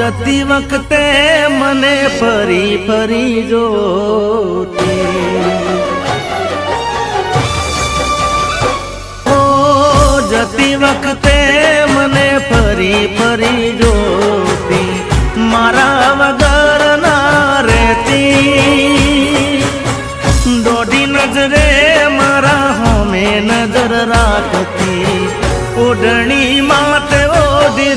જતી વખતે મને ફરી ફરી જોતી. ઓ, જતી વખતે મને ફરી ફરી જોતી. મારા વગર ના રહેતી. દોઢી નજરે મારા હોમે નજર રાખતી. ઓઢણી માટે ઓઢી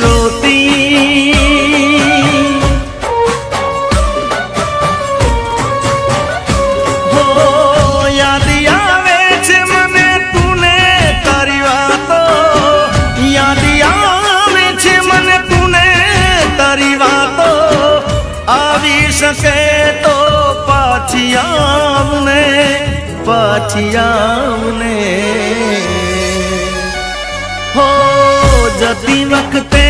પાછી આવને હો, જતી વખતે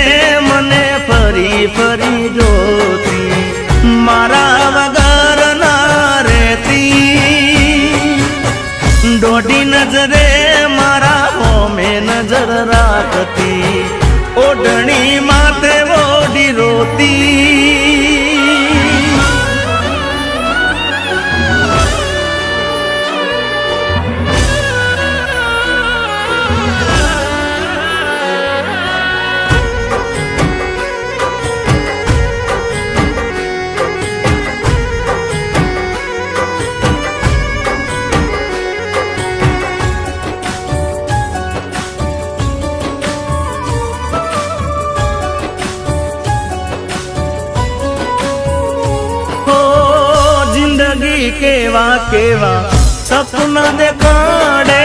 મને ફરી ફરી જોતી, મારા વગર ના રહેતી. દોઢી નજરે મારા હોમે નજર રાખતી, ઓઢણી માથે કેવા કેવા? સપના દેખાડે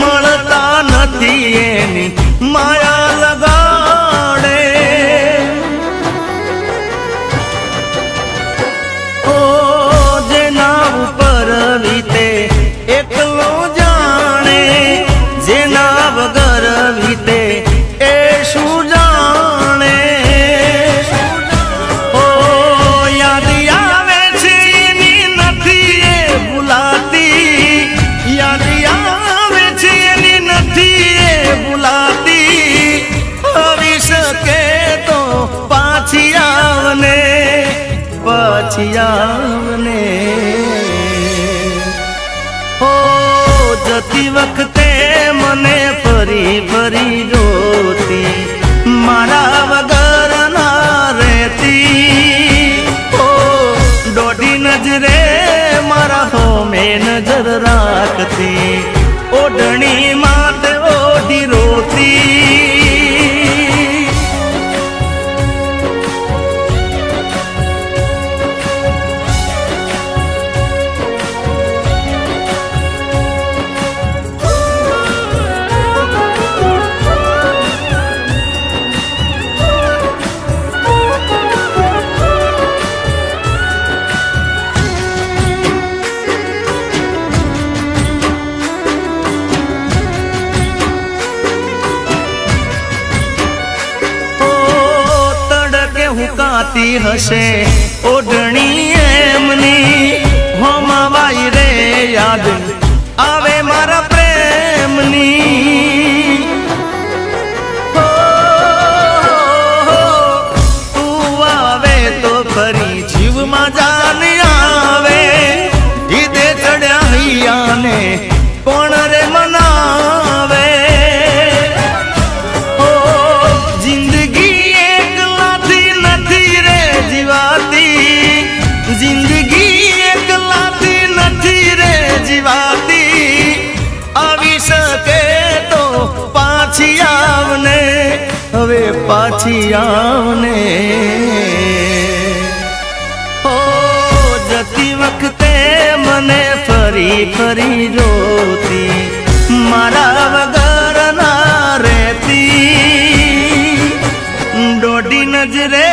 મળતા નથી એની માયા પાછી આવને. હો, જતી વખતે મને ફરી ફરી જોતી, મારા વગર ના રહેતી. હો દોઢી નજરે મારા હોમે નજર રાખતી, ઓઢણી માટે ઓઢી રોતી. હુકાતી હશે. ઓઢણી એમની હોમાવાઈ રે યાદ પાછી આવને ઓ જતી વખતે મને ફરી ફરી જોતી, મારા વગર ના રહેતી. દોઢી નજરે